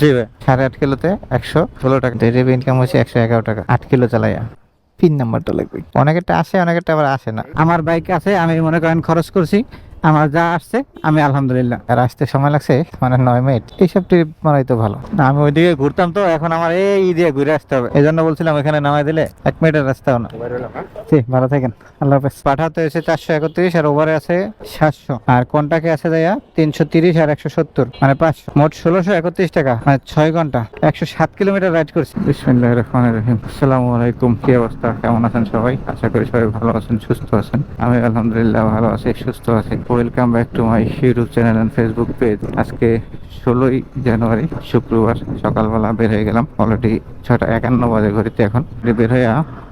জি ভাই। সাড়ে আট কিলোতে একশো ষোলো টাকা। ডেলিভারি ইনকাম হচ্ছে একশো এগারো টাকা। আট কিলো চালাইয়া। পিন নাম্বারটা লাগবে। অনেকেরটা আসে অনেকেরটা আবার আসে না। আমার বাইক আছে আমি মনে করেন খরচ করছি। আমার যা আসছে, আমি আলহামদুলিল্লাহ। আর আসতে সময় লাগছে মানে নয় মিনিট। এইসব ট্রিপ মারাই তো ভালো। না, আমি ওইদিকে ঘুরতাম তো, এখন আমার এই দিয়ে ঘুরে আসতে হবে। এই জন্য বলছিলাম এখানে নামাই দিলে এক মিনিটের রাস্তাও না। জি, ভালো থাকেন। আল্লাহ হাফেজ। পাঠাতে এসে চারশো একত্রিশ আর ওভারে আছে সাতশো। আর কন্টাকে আছে দেয়া তিনশো তিরিশ আর একশো সত্তর। মানে পাঁচশো। মোট ষোলোশো একত্রিশ টাকা। মানে ছয় ঘণ্টা। একশো সাত কিলোমিটার রাইড করছি। বিসমিল্লাহ রহমান রহিম। আসসালামু আলাইকুম। কি অবস্থা? কেমন আছেন সবাই? আশা করি সবাই ভালো আছেন, সুস্থ আছেন। আমি আলহামদুলিল্লাহ ভালো আছি, সুস্থ আছি। Welcome back to my YouTube channel and Facebook page আজকে ষোলোই জানুয়ারি, শুক্রবার সকালবেলা বের হয়ে গেলাম। অলরেডি ছটা একান্ন বাজে ঘড়িতে এখন। বের হয়ে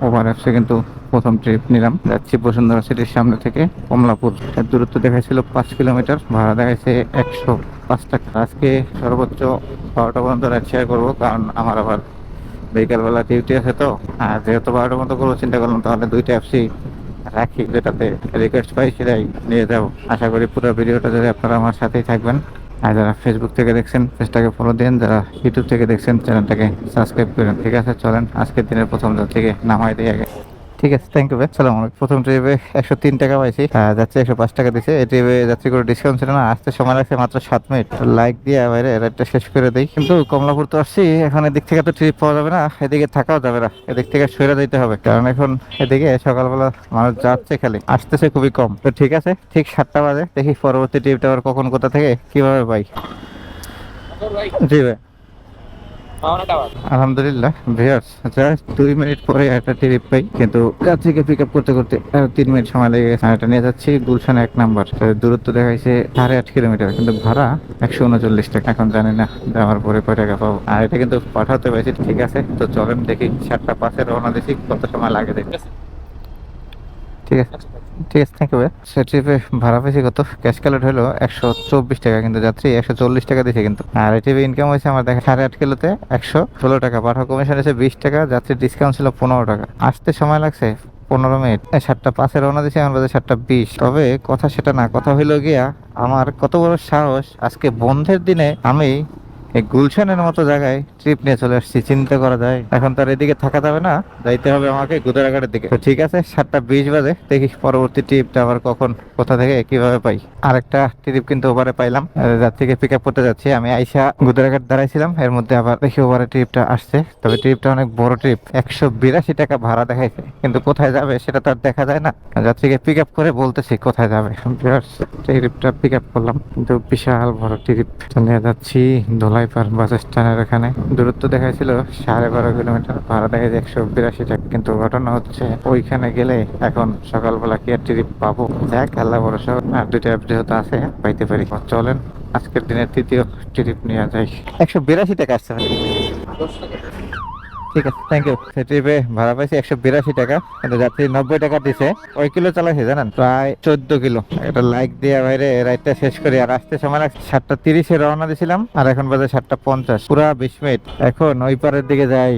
ওভার অ্যাপসে কিন্তু প্রথম ট্রিপ নিলাম। যাচ্ছি বসুন্ধরা সিটির সামনে থেকে কমলাপুর। এর দূরত্ব দেখাইছিল পাঁচ কিলোমিটার। ভাড়া দেখাইছে একশো পাঁচ টাকা। আজকে সর্বোচ্চ বারোটা পর্যন্ত রাইড শেয়ার করব, কারণ আমার আবার বিকালবেলা ডিউটি আছে তো। আর যেহেতু বারোটার মতো করব, চিন্তা করলাম তাহলে দুইটা অ্যাপসই রাখি, যেটাতে রিকোয়েস্ট পাই সেটাই নিয়ে যাব। আশা করি পুরো ভিডিওটা যদি আপনারা আমার সাথেই থাকবেন, আর যারা ফেসবুক থেকে দেখছেন, পেজটাকে ফলো দিন যারা ইউটিউব থেকে দেখছেন, চ্যানেলটাকে সাবস্ক্রাইব করেন। ঠিক আছে, চলেন, আজকের দিনের প্রথম থেকে নামাই দিয়ে আগে। ঠিক আছে থ্যাংক ইউ ভাই। সালাম আলাইকুম। প্রথম ট্রিপে একশো তিন টাকা পাইছি। আহ, যাচ্ছে একশো পাঁচ টাকা দিছে। এই ট্রিপে যাত্রী করে ডিসকাউন্ট ছিল না। আসতে সময় লাগছে মাত্র সাত মিনিট। লাইক দিয়ে বাইরে রাইডটা শেষ করে দিই। কিন্তু কমলাপুর তো আসছি। এখন এদিক থেকে তো ট্রিপ পাওয়া যাবে না। এদিকে থাকাও যাবে না। এদিক থেকে সরে দিতে হবে। কারণ এখন এদিকে সকালবেলা মানুষ যাচ্ছে খালি। আসতেছে খুবই কম। তো ঠিক আছে ঠিক সাতটা বাজে। দেখি পরবর্তী ট্রিপটা আবার কখন কোথা থেকে কীভাবে পাই। জি ভাই আলহামদুলিল্লাহ। ভিউয়ার্স জাস্ট দুই মিনিট পরে একটা ট্রিপ পাই, কিন্তু যাত্রীকে পিক আপ করতে করতে তিন মিনিট সময় লেগে গেছে। এটা নিয়ে যাচ্ছি, গুলশান এক নাম্বার দূরত্ব দেখাইছে সাড়ে আট কিলোমিটার কিন্তু ভাড়া একশো উনচল্লিশ টাকা। এখন জানি না আমার পরে কয় টাকা পাবো। আর এটা কিন্তু পাঠাতে পারছি ঠিক আছে, তো চলেন দেখি, সাতটা পাশে রওনা দিছি, কত সময় লাগে দেখি ঠিক আছে। ঠিক আছে থ্যাংক ইউ ভাই। ট্রিপে ভাড়া পেয়েছি কত? ক্যাশ ক্যালেট হলো একশো চব্বিশ টাকা, কিন্তু যাত্রী একশো চল্লিশ টাকা দিয়েছে কিন্তু। আর এই ট্রিপে ইনকাম হয়েছে আমার দেখা সাড়ে আট কিলোতে একশো ষোলো টাকা। পাঠা কমিশন এসে বিশ টাকা, যাত্রীর ডিসকাউন্ট ছিল পনেরো টাকা। আসতে সময় লাগছে পনেরো মিনিট। সাতটা পাঁচে রওনা দিয়েছি আমার বাজে সাতটা বিশ। তবে কথা সেটা না, কথা হইল গিয়া আমার কত বড় সাহস, আজকে বন্ধের দিনে আমি এই গুলশানের মতো জায়গায় ট্রিপ নিয়ে চলে আসছি, চিন্তা করা যায়। এখন তার এদিকে থাকা যাবে না, যাইতে হবে আমাকে গুদারাঘাটের দিকে। ঠিক আছে, সাতটা বিশ বাজে, দেখি পরবর্তী ট্রিপটা আবার কখন, কোথা থেকে, কীভাবে পাই। আরেকটা ট্রিপ কিন্তু ওভারে পাইলাম যার থেকে পিক আপ করতে যাচ্ছি। আমি আইসা গুদারাঘাট দাঁড়াইছিলাম, এর মধ্যে আবার দেখি ওভারে ট্রিপটা আসছে। তবে ট্রিপটা অনেক বড় ট্রিপ একশো বিরাশি টাকা ভাড়া দেখাইছে। কিন্তু কোথায় যাবে সেটা তো আর দেখা যায় না। যাত্রীকে পিক আপ করে বলতেছি কোথায় যাবে। ট্রিপটা পিক আপ করলাম। কিন্তু বিশাল বড় ট্রিপ নিয়ে যাচ্ছি ধোলাইপাড় বাস স্ট্যান্ডের এখানে। দূরত্ব দেখাইছিল সাড়ে বারো কিলোমিটার। ভাড়া দেখাইছে একশো বিরাশি টাকা। কিন্তু ঘটনা হচ্ছে, ওইখানে গেলে এখন সকালবেলা কি আর ট্রিপ পাবো? দেখ, আল্লাহ বড় ভরসা। আর দুইটা অ্যাপ আছে, পাইতে পারি। চলেন, আজকের দিনের তৃতীয় ট্রিপ নিয়ে যাই। একশো বিরাশি টাকা আসছে। ঠিক আছে থ্যাংক ইউ ভাড়া পাইছি একশো বিরাশি টাকা, কিন্তু যাত্রী নব্বই টাকা দিছে। ওই কিলো চালাইছে, জানেন? প্রায় চোদ্দ কিলো। এটা লাইক দিয়ে বাইরে শেষ করি, আর আসতে সময় সাতটা তিরিশে রওনা দিয়েছিলাম আর এখন বাজে সাতটা পঞ্চাশ। পুরা বিশ মিনিট। এখন ওই পারের দিকে যাই।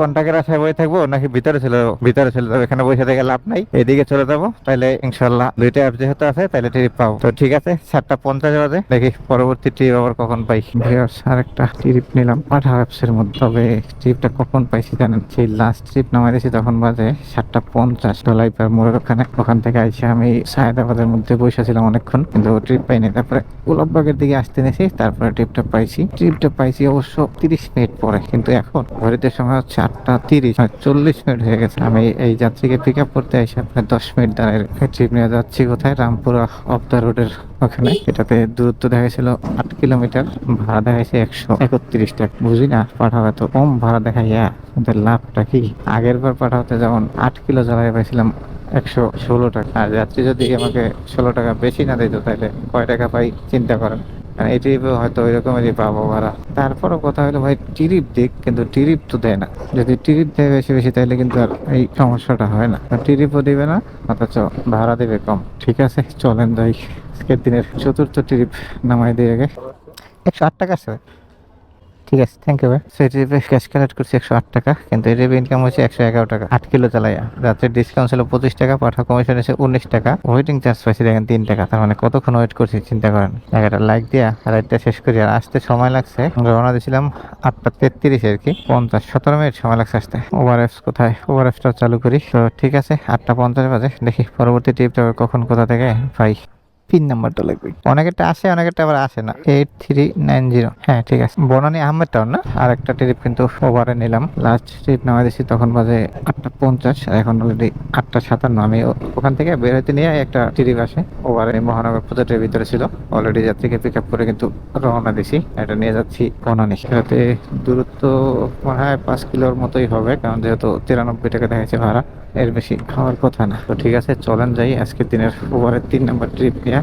কন্টাক্টের আশায় বসে থাকব, নাকি ভিতরে যাব? ভিতরে চলে যাব, এখানে বসে থেকে লাভ নাই। এদিকে চলে যাব তাহলে ইনশাল্লাহ দুইটা অ্যাপ যেহেতু আছে তাহলে ট্রিপ পাবো। তো ঠিক আছে, সাতটা পঞ্চাশ বাজে। দেখি পরবর্তী ট্রিপ আবার কখন পাই। ভিউয়ার্স আরেকটা ট্রিপ নিলাম। পাঠা অ্যাপসের মধ্যে। তবে ট্রিপটা কখন পাইছি জানেন? সেই লাস্ট ট্রিপ নামাই দিয়েছি তখন বাজে সাতটা পঞ্চাশ। ডলাইপার মোড়ের ওখানে, ওখান থেকে আইসে আমি সায়দাবাদের মধ্যে বসেছিলাম অনেকক্ষণ, কিন্তু ট্রিপ পাইনি। তারপরে গোলাপবাগের দিকে আসতে নিয়েছি তারপরে ট্রিপটা পাইছি। ট্রিপটা পাইছি অবশ্য তিরিশ মিনিট পরে, কিন্তু এখন ঘড়িতে সময় হচ্ছে আটটা তিরিশ মানে চল্লিশ মিনিট হয়ে গেছে। আমি এই যাত্রীকে পিক আপ করতে এসে আপনার দশ মিনিট দাঁড়ায় ট্রিপ নিয়ে যাচ্ছি কোথায়? রামপুরা অফ দ্য রোডের ওখানে এটাতে দূরত্ব দেখাইছিল আট কিলোমিটার ভাড়া দেখাইছে একশো একত্রিশ টাকা। বুঝি না পাঠাও এত কম ভাড়া দেখাইয়া ওদের লাভটা কি? আগের বার পাঠাতে যেমন আট কিলো জ্বালাই পাইছিলাম একশো ষোলো টাকা। আর যাত্রী যদি আমাকে ষোলো টাকা বেশি না দিত তাহলে কয় টাকা পাই? চিন্তা করেন। কারণ এই ট্রিপে হয়তো ওই রকমেরই পাবো ভাড়া। তারপরও কথা হলো, ভাই টিরিপ দিক কিন্তু টিরিপ তো দেয় না। যদি টিরিপ দেয় বেশি বেশি তাহলে কিন্তু আর এই সমস্যাটা হয় না। টিরিপও দিবে না, অথচ ভাড়া দেবে কম। ঠিক আছে, চলেন, ভাই। আজকের দিনের চতুর্থ ট্রিপ নামাই দিয়ে আগে একশো আট টাকা আছে ঠিক আছে থ্যাংক ইউ ভাই ট্রিপে ক্যাশ কালেক্ট করছি একশো আট টাকা, কিন্তু ট্রিপে ইনকাম হচ্ছে একশো এগারো টাকা। আট কিলো চালাইয়া রাত্রে ডিসকাউন্ট ছিল পঁচিশ টাকা, পাঠা কমিশন এসে উনিশ টাকা। ওয়েটিং চার্জ পাইছি দেখেন তিন টাকা, তার মানে কতক্ষণ ওয়েট করছি চিন্তা করেন। জায়গাটা লাইক দিয়া রাইডটা শেষ করি। আর আসতে সময় লাগছে, রওনা দিয়েছিলাম আটটা তেত্রিশে আর কি, পঞ্চাশ, সতেরো মিনিট সময় লাগছে আসতে। ওভার এফস কোথায়? ওভার এফসটা চালু করি। তো ঠিক আছে, আটটা পঞ্চাশ বাজে, দেখি পরবর্তী ট্রিপটা কখন, কোথা থেকে? পাই পিন নাম্বারটা লাগবে। অনেকেরটা আসে, অনেকেরটা আবার আসে না। এইট থ্রি নাইন জিরো হ্যাঁ ঠিক আছে। বনানি আহমেদ টাউন না? আর একটা ট্রিপ কিন্তু ওভারে নিলাম। লাস্ট ট্রিপ নামাই দিয়েছি তখন বাজে আটটা পঞ্চাশ। এখন অলরেডি আটটা সাতান্ন। আমি ওখান থেকে বের হইতে নিয়ে একটা ট্রিপ আসে। ওভারে মহানগর প্রজেক্টের ভিতরে ছিল। অলরেডি যাত্রীকে পিক আপ করে কিন্তু রওনা দিছি। এটা নিয়ে যাচ্ছি বনানি। সেটাতে দূরত্ব মনে হয় পাঁচ কিলোর মতোই হবে। কারণ যেহেতু তিরানব্বই টাকা দেখাচ্ছে ভাড়া। এর বেশি খাওয়ার কথা না। তো ঠিক আছে, চলেন যাই। আজকে দিনের ওভারের তিন নম্বর ট্রিপ নিয়ে।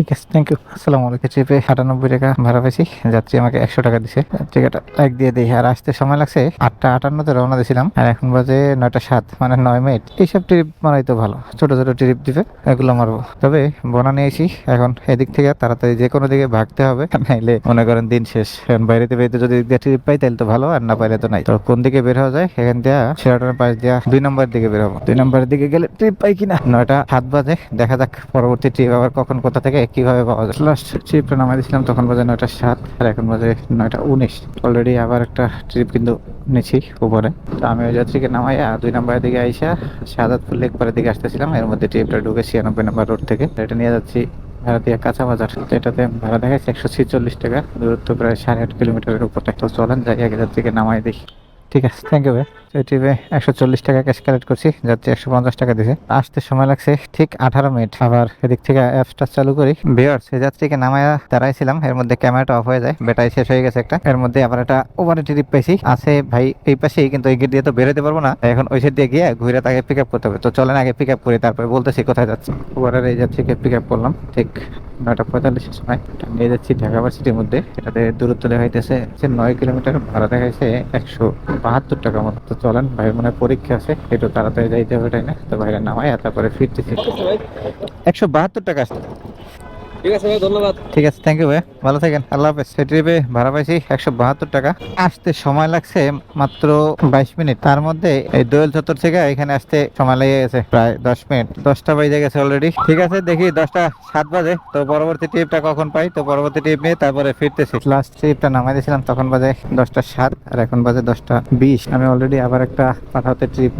ঠিক আছে থ্যাংক ইউ আসসালামু আলাইকুম ট্রিপে আটানব্বই টাকা ভাড়া পেয়েছি যাত্রী আমাকে একশো টাকা দিছে। টিকিট এক দিয়ে দিই। আর আসতে সময় লাগছে আটটা আটান্নতে রওনা দিয়েছিলাম। আর এখন বাজে নয়টা সাত মানে নয় মিনিট। এইসব ট্রিপ মারাই তো ভালো। ছোট ছোট ট্রিপ দিবে, এগুলো মারবো। তবে বনা নিয়েছি। এখন এদিক থেকে তাড়াতাড়ি যে কোনো দিকে ভাগতে হবে। নাইলে মনে করেন দিন শেষ। এখন বাইরেতে বেরিয়ে যদি দিয়ে ট্রিপ পাই তাহলে তো ভালো। আর না পাইলে তো নাই। তো কোন দিকে বের হওয়া যায়? এখান দিয়ে সেরাটনের পাশ দিয়া দুই নম্বর দিকে বের হব। দুই নম্বরের দিকে গেলে ট্রিপ পাই কিনা? নয়টা সাত বাজে। দেখা যাক পরবর্তী ট্রিপ আবার কখন, কোথা থেকে কীভাবে পাওয়া যায়? লাস্ট ট্রিপটা নামাই দিয়েছিলাম তখন বাজে নয়টা সাত, আর এখন বাজে নয়টা উনিশ। অলরেডি আবার একটা ট্রিপ কিন্তু নিছি উপরে। তো আমি ওই যাত্রীকে নামাইয়া দুই নম্বরের দিকে আইসা সাদাতপুর লেক দিকে আসতেছিলাম। এর মধ্যে ট্রিপটা ঢুকে ছিয়ানব্বই নম্বর রোড থেকে। এটা নিয়ে যাচ্ছি ভাড়া দিয়ে কাঁচা বাজার। এটাতে ভাড়া দেখাচ্ছে একশো ছিচল্লিশ টাকা। দূরত্ব প্রায় সাড়ে আট কিলোমিটারের উপরে। তো চলেন যাই, আগে যাত্রীকে নামাই দেখি। ঠিক আছে থ্যাংক ইউ ভাই। এই একশো চল্লিশ টাকা ক্যাশ কালেক্ট করছি, যাচ্ছে একশো পঞ্চাশ টাকা দিছে। আসতে সময় লাগছে ঠিক আঠারো মিনিট আবার এদিক থেকে অ্যাপসটা চালু করি। ভিওর্স এই যাত্রীকে নামায়া দাঁড়াইছিলাম, এর মধ্যে ক্যামেরাটা অফ হয়ে যায়। ব্যাটারি শেষ হয়ে গেছে একটা। এর মধ্যে আবার একটা ওভারে ট্রিপ পাইছি আছে ভাই, এই পাশেই, কিন্তু এই গেট দিয়ে তো বেরোতে পারব না। এখন ওই সাইড দিয়ে গিয়ে ঘুরে তাকে পিক আপ করতে হবে। তো চলেন আগে পিক আপ করি, তারপরে বলতেছি কোথায় যাচ্ছি। ওভারের এই যাত্রীকে পিক আপ করলাম। ঠিক। নয়টা পঁয়তাল্লিশের সময় নিয়ে যাচ্ছি ঢাকা ভার্সিটির মধ্যে। এটাতে দূরত্ব দেখাইতেছে যে নয় কিলোমিটার, ভাড়া দেখাইছে একশো বাহাত্তর টাকা মতো। তো চলেন, ভাইয়ের মনে পরীক্ষা আছে, একটু তাড়াতাড়ি যাইতে হবে তাই না তো ভাইরা নামাই তারপরে ফিরতেছি। একশো বাহাত্তর টাকা আসছে। ঠিক আছে থ্যাংক ইউ ভাই। ভালো থাকেন, আল্লাহ হাফেজ। ট্রিপে ভাড়া পাইছি একশো বাহাত্তর টাকা। আসতে সময় লাগছে মাত্র বাইশ মিনিট। তার মধ্যে এই দোয়েল চত্বর থেকে এখানে আসতে সময় লেগে গেছে প্রায় দশ মিনিট। দশটা বাজে গেছে অলরেডি ঠিক আছে, দেখি দশটা সাত বাজে। তো পরবর্তী ট্রিপটা কখন পাই? তো পরবর্তী ট্রিপ নিয়ে তারপরে ফিরতেছি। লাস্ট ট্রিপটা নামাই দিয়েছিলাম, তখন বাজে দশটা সাত আর এখন বাজে দশটা বিশ। আমি অলরেডি আবার একটা পাঠাতে ট্রিপ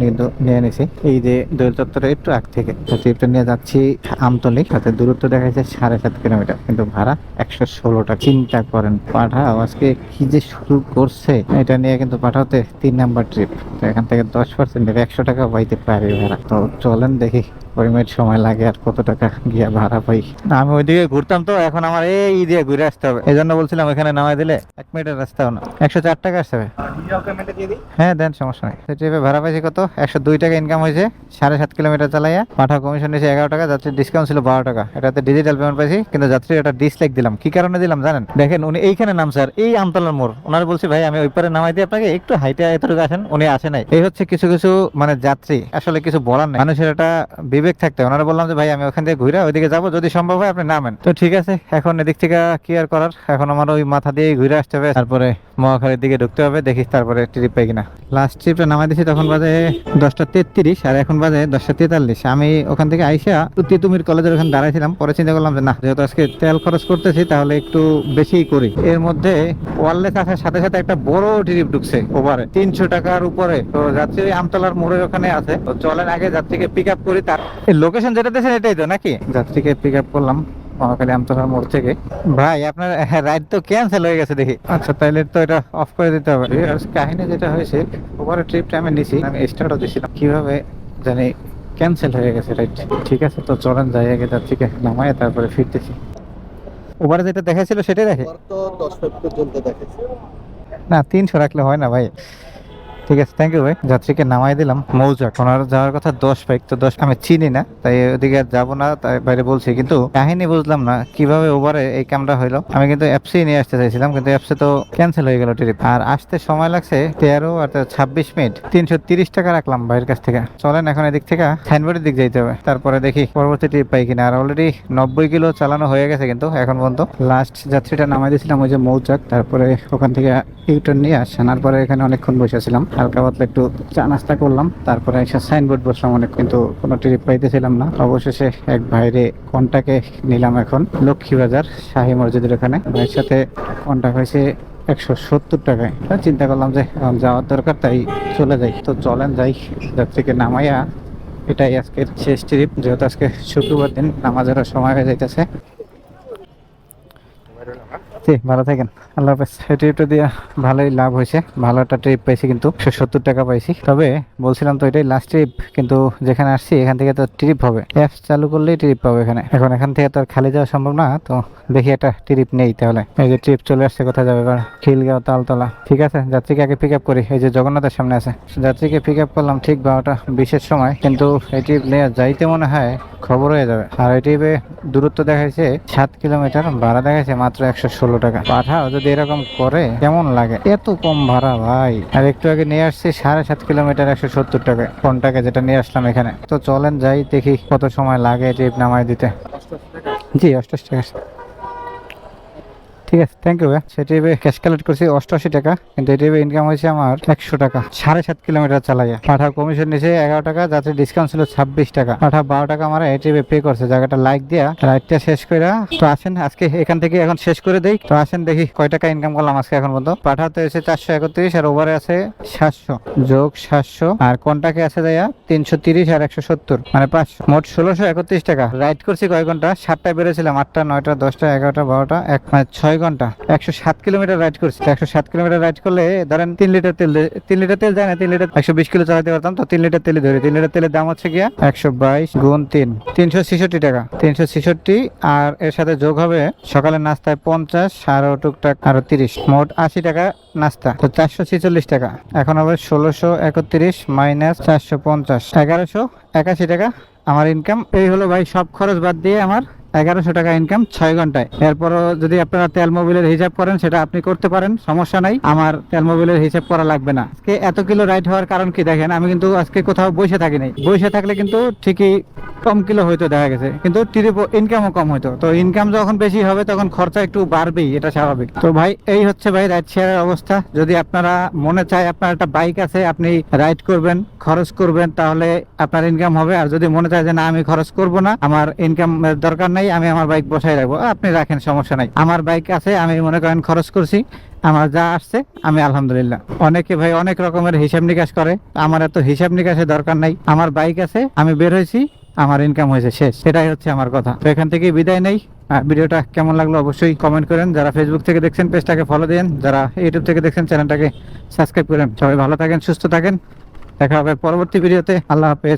নিয়ে নিয়েছি এই যে দোয়েল চত্বরে একটু আগ থেকে। তো ট্রিপটা নিয়ে যাচ্ছি আমতলি। সাথে দূরত্ব দেখাচ্ছে সাড়ে সাত কিলোমিটার। কিন্তু ভাড়া একশো ষোলোটা চিন্তা করেন, পাঠাও। আজকে কি যে শুরু করছে, এটা নিয়ে কিন্তু পাঠাতে তিন নাম্বার ট্রিপ তো এখান থেকে দশ পার্সেন্ট একশো টাকা পাইতে পারে ভাড়া। তো চলেন দেখি। মিনিট সময় লাগে আর কত টাকা গিয়া ভাড়া পাই। আমি ওইদিকে ঘুরতাম তো এখন আমার এই দিয়ে ঘুরে আসতে হবে। এই জন্য বলছিলাম এখানে নামাই দিলে এক মিনিটের রাস্তাও না। একশো চার টাকা আসতে হবে। হ্যাঁ দেন সমস্যা নেই। ট্রিপে ভাড়া পাইছি কত? একশো দুই টাকা ইনকাম হয়েছে সাড়ে সাত কিলোমিটার চালাইয়া। পাঠা কমিশন নিয়েছে এগারো টাকা যাত্রীর ডিসকাউন্ট ছিল বারো টাকা। এটাতে ডিজিটাল পেমেন্ট পাইছি কিন্তু যাত্রীর একটা ডিসলাইক দিলাম। কি কারণে দিলাম জানেন? দেখেন উনি এইখানে নাম স্যার এই আমতলার মোড়। ওনার বলছি ভাই আমি ওই পারে নামাই দিই আপনাকে একটু হাইটে এতটুকু আসেন। উনি আসে নাই। এই হচ্ছে কিছু কিছু মানে যাত্রী। আসলে কিছু বলার নাই। মানুষের একটা বিবেক থাকতে হবে। ওনারা বললাম যে, ভাই, আমি ওখান থেকে ঘুরে ওইদিকে যাব। যদি সম্ভব হয় আপনি নামেন। তো ঠিক আছে, এখন এদিক থেকে কি আর করার? এখন আমার ওই মাথা দিয়ে ঘুরে আসতে হবে। তারপরে মহাখালীর দিকে ঢুকতে হবে দেখি তারপরে ট্রিপ পাই কিনা। লাস্ট ট্রিপটা নামাই দিয়েছি তখন বাজে দশটা তেত্রিশ, আর এখন বাজে দশটা তেতাল্লিশ। আমি ওখান থেকে আইসা তিতুমির কলেজের ওখানে দাঁড়াইছিলাম, পরে চিন্তা করলাম যে, না, যেহেতু আজকে তেল খরচ করতেছি, তাহলে একটু বেশিই করি। এর মধ্যে ওয়ারলেস আসার সাথে সাথে একটা বড় ট্রিপ ঢুকছে ওভারে তিনশো টাকার উপরে। তো যাত্রী আমতলার মোড়ের ওখানে আছে। তো চলেন আগে যাত্রীকে পিক আপ করি, তার লোকেশন যেটা দিয়েছেন এটাই তো নাকি? যাত্রীকে পিক আপ করলাম। মহাখালী আমতলার মোড় থেকে। ভাই আপনার রাইড তো ক্যান্সেল হয়ে গেছে দেখি। আচ্ছা তাইলে তো এটা অফ করে দিতে হবে। আর কাহিনী যেটা হয়েছে ওভারে ট্রিপটা আমি নিছি আমি স্টার্টও দিছিলাম। কীভাবে জানি ক্যান্সেল হয়ে গেছে রাইড ঠিক আছে তো চলেন যাই আগে যাত্রীকে নামায় তারপরে ফিরতেছি। ওভারে যেটা দেখাইছিল সেটাই দেখে? না তিনশো রাখলে হয় না ভাই। ঠিক আছে থ্যাংক ইউ ভাই। যাত্রীকে নামাই দিলাম। মৌচাক ওনার যাওয়ার কথা দশ বাইক তো দশ আমি চিনি না, তাই ওদিকে যাব না, তাই বাইরে বলছি। কিন্তু কাহিনী বুঝলাম না, কীভাবে ওভারে এই কামটা হইল। আমি কিন্তু অ্যাপসি নিয়ে আসতে চাইছিলাম, কিন্তু অ্যাপসে তো ক্যান্সেল হয়ে গেল ট্রিপ আর আসতে সময় লাগছে তেরো আর ছাব্বিশ মিনিট তিনশো তিরিশ টাকা রাখলাম ভাইয়ের কাছ থেকে। চলেন এখন এদিক থেকে সাইনবোর্ডের দিক যাইতে হবে। তারপরে দেখি পরবর্তী ট্রিপ পাই কিনা। আর অলরেডি নব্বই কিলো চালানো হয়ে গেছে কিন্তু, এখন পর্যন্ত। লাস্ট যাত্রীটা নামাই দিয়েছিলাম, ওই যে মৌচাক। তারপরে ওখান থেকে ইউটার্ন নিয়ে আসার পরে এখানে অনেকক্ষণ বসেছিলাম হালকা পাতলা একটু চা নাস্তা করলাম, তারপরে এসে সাইনবোর্ড বসলাম অনেক, কিন্তু কোনো ট্রিপ পাইতেছিলাম না। অবশেষে এক ভাইরে কন্টাকে নিলাম এখন, লক্ষ্মীবাজার শাহী মসজিদের ওখানে। ভাইয়ের সাথে কন্টাক্ট হয়েছে একশো সত্তর টাকায়। চিন্তা করলাম যে যাওয়ার দরকার, তাই চলে যাই। তো চলেন যাই, যার থেকে নামাইয়া, এটাই আজকের শেষ ট্রিপ যেহেতু আজকে শুক্রবার দিন, নামাজেরও সময় হয়ে যাইতেছে। জি, ভালো থাকেন। আল্লাহ হাফেজ। এই ট্রিপটা দিয়ে ভালোই লাভ হয়েছে। ভালো একটা ট্রিপ পাইছি কিন্তু। একশো সত্তর টাকা পাইছি। তবে বলছিলাম তো এটাই লাস্ট ট্রিপ কিন্তু যেখানে আসছি, এখান থেকে তো ট্রিপ হবে। অ্যাপস চালু করলেই ট্রিপ পাবো এখানে। এখন এখান থেকে তো আর খালি যাওয়া সম্ভব না, তো দেখি একটা ট্রিপ নেই তাহলে। এই যে ট্রিপ চলে আসছে, কোথায় যাবে? এবার খিলগাঁও, তালতলা। ঠিক আছে, যাত্রীকে আগে পিক আপ করি। এই যে জগন্নাথের সামনে আছে। যাত্রীকে পিক আপ করলাম ঠিক বারোটা বিশের সময়, কিন্তু এই ট্রিপ নিয়ে যাইতে মনে হয় খবর হয়ে যাবে। আর এই ট্রিপে দূরত্ব দেখাইছে সাত কিলোমিটার, ভাড়া দেখাইছে মাত্র একশো ষোলো টাকা। পাঠাও যদি এরকম করে, কেমন লাগে? এত কম ভাড়া ভাই। আর একটু আগে নিয়ে আসছি সাড়ে সাত কিলোমিটার একশো সত্তর টাকা। ফোনটাকে যেটা নিয়ে আসলাম এখানে? তো চলেন যাই, দেখি কত সময় লাগে টিপ নামায় দিতে। জি, অষ্টাশি টাকা। ঠিক আছে থ্যাংক ইউ ভাই সে ট্রিপে ক্যাশ কালেক্ট করছি অষ্টআশি টাকা, কিন্তু এটি ইনকাম হয়েছে আমার একশো টাকা। সাড়ে সাত কিলোমিটার চালাইয়া। পাঠা কমিশন নিয়েছে এগারো টাকা যাতে ডিসকাউন্ট ছিল ছাব্বিশ টাকা। পাঠা বারো টাকা আমার ট্রিপে পে করছে, জায়গাটা লাইক দিয়া রাইডটা শেষ করে তো আসেন, আজকে এখান থেকে এখন শেষ করে দেই। তো আসেন দেখি কয় টাকা ইনকাম করলাম আজকে এখন পর্যন্ত। পাঠাতে এসে চারশো একত্রিশ, আর ওভারে আছে সাতশো। যোগ সাতশো, আর কোনটাকে আছে দেয়া তিনশো তিরিশ আর একশো সত্তর মানে পাঁচশো। মোট ষোলোশো একত্রিশ টাকা। রাইড করছি কয় ঘণ্টা? সাতটায় বেরোছিলাম, আটটা, নয়টা, দশটা, এগারোটা, বারোটা, এক মানে ছয় ঘণ্টা। একশো সাত কিলোমিটার রাইড করছি। একশো সাত কিলোমিটার রাইড করলে ধরেন তিন লিটার তেল তিন লিটার তেল যায় না, তিন লিটার একশো বিশ কিলো চালাতে পারতাম, তো তিন লিটার তেলে ধরি। তিন লিটার তেলের দাম হচ্ছে গিয়া একশো বাইশ গুণ তিন। তিনশো ছেষট্টি টাকা। তিনশো ছেষট্টি আর এর সাথে যোগ হবে সকালের নাস্তায় পঞ্চাশ, আরও টুকটাক আরও তিরিশ। মোট আশি টাকা নাস্তা। তো চারশো ছেচল্লিশ টাকা। এখন হবে ষোলোশো একত্রিশ মাইনাস চারশো পঞ্চাশ। এগারোশো একাশি টাকা আমার ইনকাম এই হলো ভাই সব খরচ বাদ দিয়ে আমার এগারোশো টাকা ইনকাম ছয় ঘন্টায়। এরপরও যদি আপনারা তেল মোবিলের হিসাব করেন, সেটা আপনি করতে পারেন, সমস্যা নাই। আমার তেল মোবিলের হিসাব করা লাগবে না। আজকে এত কিলো রাইড হওয়ার কারণ কি দেখেন? আমি কিন্তু আজকে কোথাও বসে থাকি নাই। বসে থাকলে কিন্তু ঠিকই কম কিলো হয়তো দেখা গেছে। কিন্তু ইনকামও কম হইতো তো ইনকাম যখন বেশি হবে, তখন খরচা একটু বাড়বেই, এটা স্বাভাবিক। তো ভাই, এই হচ্ছে ভাই রাইড শেয়ারের অবস্থা। যদি আপনারা মনে চায় আপনার একটা বাইক আছে, আপনি রাইড করবেন, খরচ করবেন, তাহলে আপনার ইনকাম হবে। আর যদি মনে চায় যে না, আমি খরচ করব না, আমার ইনকাম দরকার নাই, আমি আমার বাইক বসাই রাখব। আপনি রাখেন, সমস্যা নাই। আমার বাইক আছে, আমি মনে করেন খরচ করছি, আমার যা আসছে, আমি আলহামদুলিল্লাহ। অনেকে ভাই অনেক রকমের হিসাব নিকাশ করে। আমার এত হিসাব নিকাশের দরকার নাই। আমার বাইক আছে, আমি বের হয়েছি আমার ইনকাম হয়েছে, শেষ। সেটাই হচ্ছে আমার কথা। তো এখান থেকে বিদায় নেই। আর ভিডিওটা কেমন লাগল অবশ্যই কমেন্ট করেন। যারা ফেসবুক থেকে দেখছেন, পেজটাকে ফলো দেন যারা ইউটিউব থেকে দেখছেন চ্যানেলটাকে সাবস্ক্রাইব করেন। সবাই ভালো থাকেন, সুস্থ থাকেন। দেখা হবে পরবর্তী ভিডিওতে আল্লাহ হাফেজ।